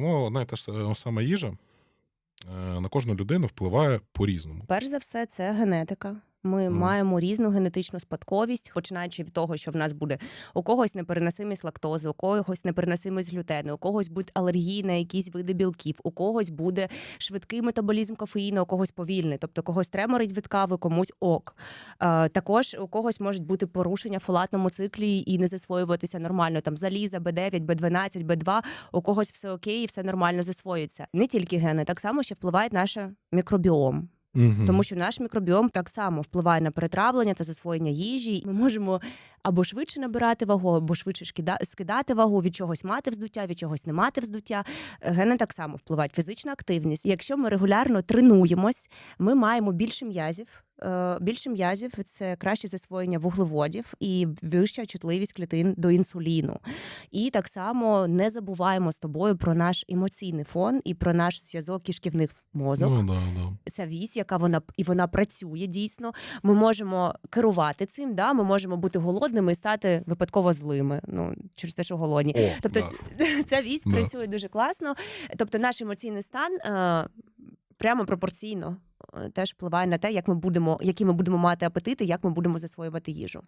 чому одна і та ж е, сама їжа е, на кожну людину впливає по-різному? Перш за все, це генетика. Ми Мгм. маємо різну генетичну спадковість, починаючи від того, що в нас буде у когось непереносимість лактози, у когось непереносимість глютену, у когось будуть алергії на якісь види білків, у когось буде швидкий метаболізм кофеїну, у когось повільний, тобто когось треморить від кави, комусь ок. Е, також у когось можуть бути порушення в фолатному циклі і не засвоюватися нормально. Там заліза, Б9, Б12, Б2, у когось все окей, і все нормально засвоюється. Не тільки гени, так само ще впливає наш мікробіом. Угу. Тому що наш мікробіом так само впливає на перетравлення та засвоєння їжі. Ми можемо або швидше набирати вагу, або швидше скидати вагу, від чогось мати вздуття, від чогось не мати вздуття. Е, Гени так само впливають. Фізична активність. Якщо ми регулярно тренуємось, ми маємо більше м'язів. Е, Більше м'язів це краще засвоєння вуглеводів і вища чутливість клітин до інсуліну. І так само не забуваємо з тобою про наш емоційний фон і про наш зв'язок кишківних мозок Ну, да, да. ця вісь, яка вона і вона працює дійсно. Ми можемо керувати цим. Да, ми можемо бути голодними і стати випадково злими. Ну через те, що голодні. О, Тобто да. ця вісь Да. працює дуже класно. Тобто, наш емоційний стан е, прямо пропорційно теж впливає на те, як ми будемо, які ми будемо мати апетити, як ми будемо засвоювати їжу.